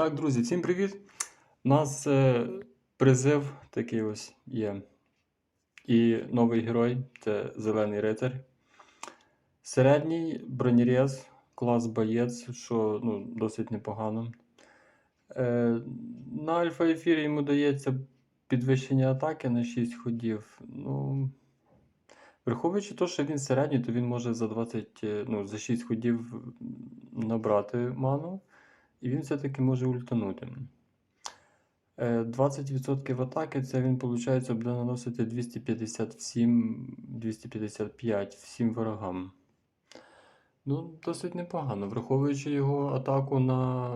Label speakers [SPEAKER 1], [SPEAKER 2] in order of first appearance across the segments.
[SPEAKER 1] Так, друзі, всім привіт! У нас е, призив такий ось є. І новий герой це Зелений рицар. Середній бронірез, клас боєць, що ну, досить непогано. Е, на альфа ефірі йому дається підвищення атаки на 6 ходів. Ну, враховуючи те, що він середній, то він може за 20, е, ну, за 6 ходів набрати ману. І він все-таки може ультанути. Е, 20% атаки це він, виходить, буде наносити 257-255 всім ворогам. Ну, досить непогано. Враховуючи його атаку на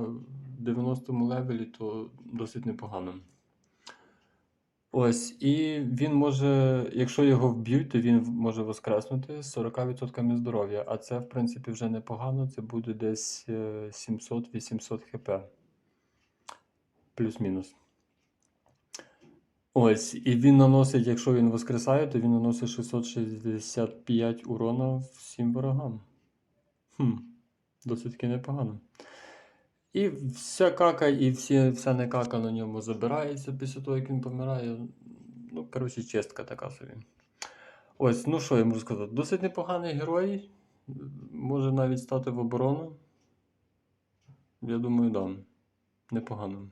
[SPEAKER 1] 90-му левелі, то досить непогано. Ось, і він може, якщо його вб'ють, то він може воскреснути з 40% здоров'я. А це, в принципі, вже непогано. Це буде десь е, 700-800 хп. Плюс-мінус. Ось, і він наносить, якщо він воскресає, то він наносить 665 урона всім ворогам. Хм, досить таки непогано. І вся кака, і всі, вся не кака на ньому забирається після того, як він помирає. Ну, коротше, чистка така собі. Ось, ну що я можу сказати? Досить непоганий герой. Може навіть стати в оборону. Я думаю, да. Непогано.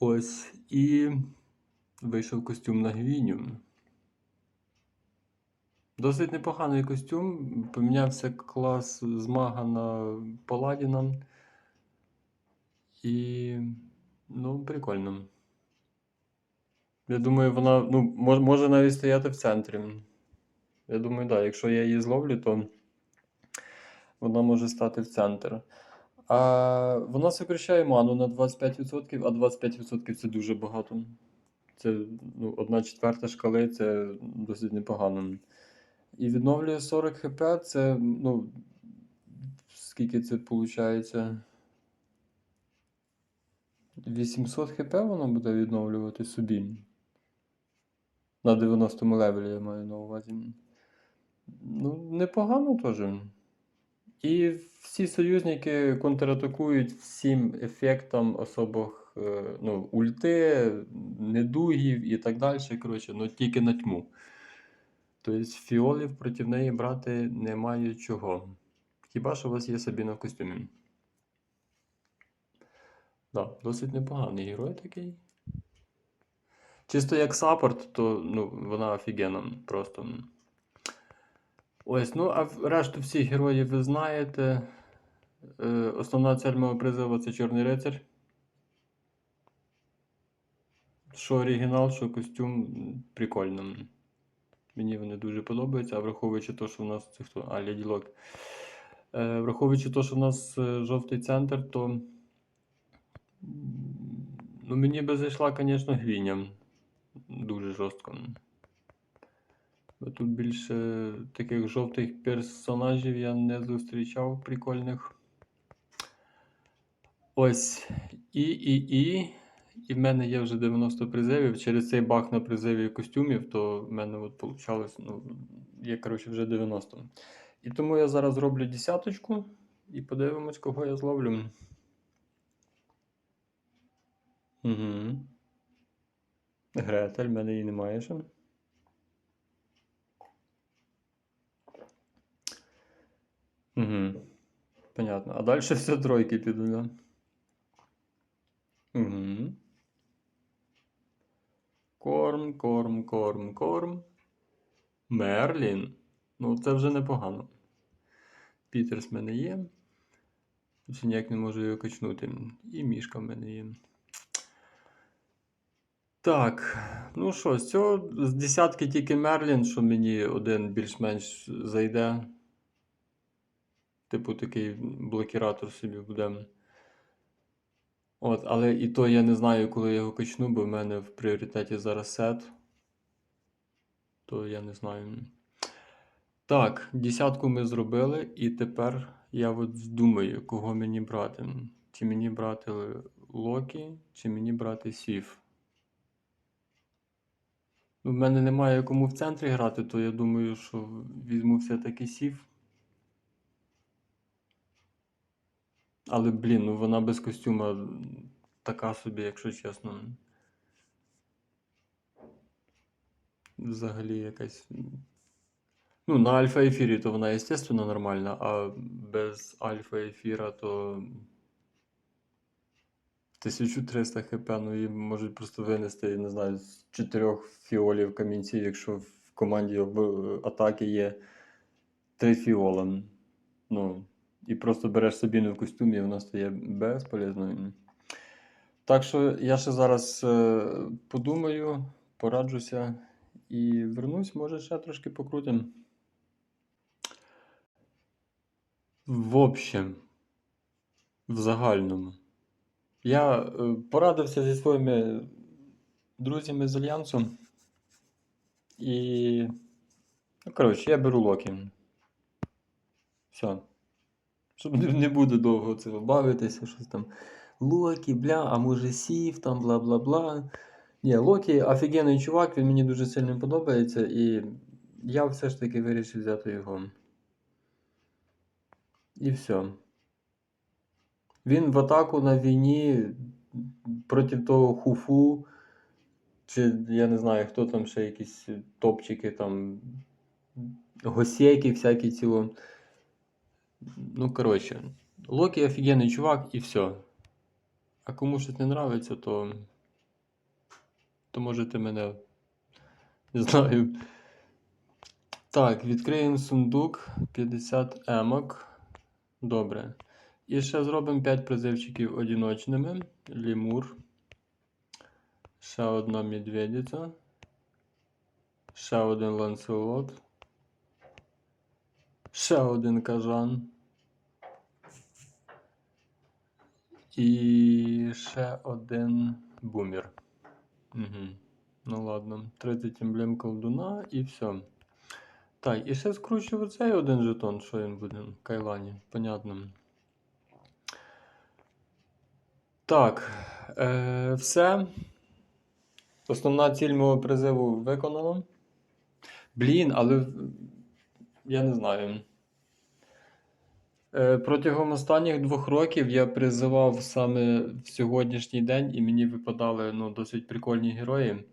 [SPEAKER 1] Ось. І вийшов костюм на гвіню. Досить непоганий костюм. Помінявся клас з мага на паладіна. І. Ну, прикольно. Я думаю, вона ну, мож, може навіть стояти в центрі. Я думаю, так, да, якщо я її зловлю, то вона може стати в центр. А вона сокращає ману на 25%, а 25% це дуже багато. Це ну, одна четверта шкали, це досить непогано. І відновлює 40 хп, це, ну, скільки це виходить? 800 хп вона буде відновлювати собі. На 90 левелі я маю на увазі. Ну, непогано теж. І всі союзники контратакують всім ефектам особих е, ну, ульти, недугів і так далі. Коротше, ну тільки на тьму. Тобто фіолів проти неї брати немає чого. Хіба що у вас є Сабіна в костюмі. Да, досить непоганий герой такий. Чисто як саппорт, то ну, вона офігенна просто. Ось, ну, а решту всіх героїв ви знаєте. Е, основна цель мого призиву це Чорний рицар. Що оригінал, що костюм прикольно. Мені вони дуже подобаються, а враховуючи те, що в нас це хто? А, Леді Лок. Е, враховуючи те, що в нас е, жовтий центр, то ну, мені би зайшла, звісно, гвіня. Дуже жорстко. Тут більше таких жовтих персонажів я не зустрічав прикольних. Ось. І, і, і. І в мене є вже 90 призивів. Через цей баг на призиві костюмів, то в мене от получалось, ну, є, коротше, вже 90. І тому я зараз зроблю десяточку і подивимось, кого я зловлю. Угу. Гретель, в мене її немає ще. Угу. Понятно. А далі все тройки підуть, да? Угу. Корм, корм, корм, корм. Мерлін. Ну, це вже непогано. Пітерс в мене є. Ніяк не можу його качнути. І мішка в мене є. Так, ну що, з цього з десятки тільки Мерлін, що мені один більш-менш зайде. Типу такий блокіратор собі буде. От, але і то я не знаю, коли я його качну, бо в мене в пріоритеті зараз сет. То я не знаю. Так, десятку ми зробили, і тепер я от думаю, кого мені брати. Чи мені брати Локі, чи мені брати Сів. В мене немає кому в центрі грати, то я думаю, що візьму все-таки Сів. Але, блін, ну вона без костюма така собі, якщо чесно. Взагалі якась. Ну, на альфа ефірі то вона, естественно, нормальна, а без альфа ефіра то 1300 хп, ну її можуть просто винести, я не знаю, з чотирьох фіолів камінців, якщо в команді атаки є три фіола. Ну, і просто береш Сабіну в костюмі, і вона стає безполезною. Так що я ще зараз е, подумаю, пораджуся і вернусь, може ще трошки покрутим. В общем, в загальному. Я е, порадився зі своїми друзями з Альянсу. І. Ну, коротше, я беру Локі. Все. Щоб не, не буде довго цього бавитися, щось там. Локі, бля, а може сів, там бла бла бла. Ні, Локі офігенний чувак, він мені дуже сильно подобається, і я все ж таки вирішив взяти його. І все. Він в атаку на війні проти того хуфу. Чи я не знаю, хто там ще якісь топчики там. Госейки всякі ціло. Ну, коротше, Локі офігенний чувак і все. А кому щось не нравиться, то. То можете мене. Не знаю. Так, відкриємо сундук 50 емок. Добре. І ще зробимо 5 призивчиків одиночними. Лімур. Ще одна медведиця. Ще один ланцелот. Ще один кажан. І ще один бумер. Угу. Ну ладно. 30 емблем колдуна і все. Так, і ще скручу оцей один жетон, що він буде в Кайлані. Понятно. Так, е, все. Основна ціль мого призиву виконана. Блін, але я не знаю. Е, протягом останніх двох років я призивав саме в сьогоднішній день, і мені випадали ну, досить прикольні герої.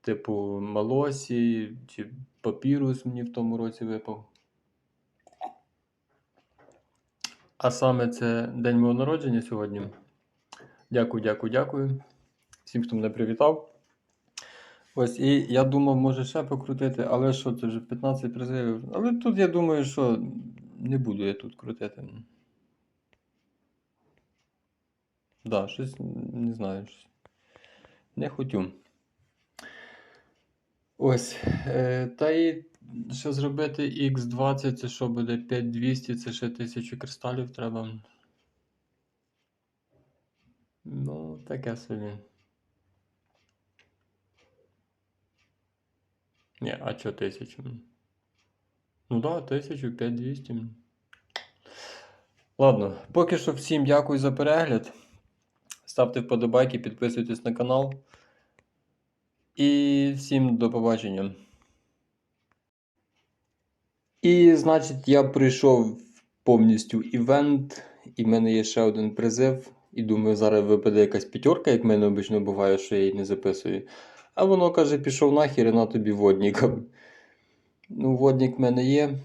[SPEAKER 1] Типу Малосі чи Папірус мені в тому році випав. А саме це день мого народження сьогодні. Дякую, дякую, дякую. Всім, хто мене привітав. Ось, і я думав, може ще покрутити, але що, це вже 15 призивів. Але тут я думаю, що не буду я тут крутити. Да, щось не знаю. Щось. Не хотю. Ось. Е, та і ще зробити X20, це що буде 5200, це ще 1000 кристалів треба. Ну, таке собі. Ні, а чо 1000? Ну да, 1000, 5200. Ладно, поки що всім дякую за перегляд. Ставте вподобайки, підписуйтесь на канал. І всім до побачення. І, значить, я пройшов повністю івент, і в мене є ще один призив. І думаю, зараз випаде якась п'ятерка, як в мене обично буває, що я її не записую. А воно каже, пішов нахер і на тобі водника. Ну, водник в мене є,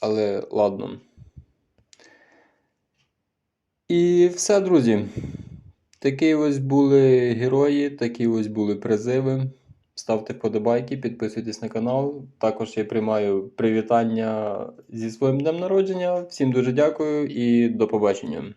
[SPEAKER 1] але ладно. І все, друзі. Такі ось були герої, такі ось були призиви. Ставте вподобайки, підписуйтесь на канал. Також я приймаю привітання зі своїм днем народження. Всім дуже дякую і до побачення.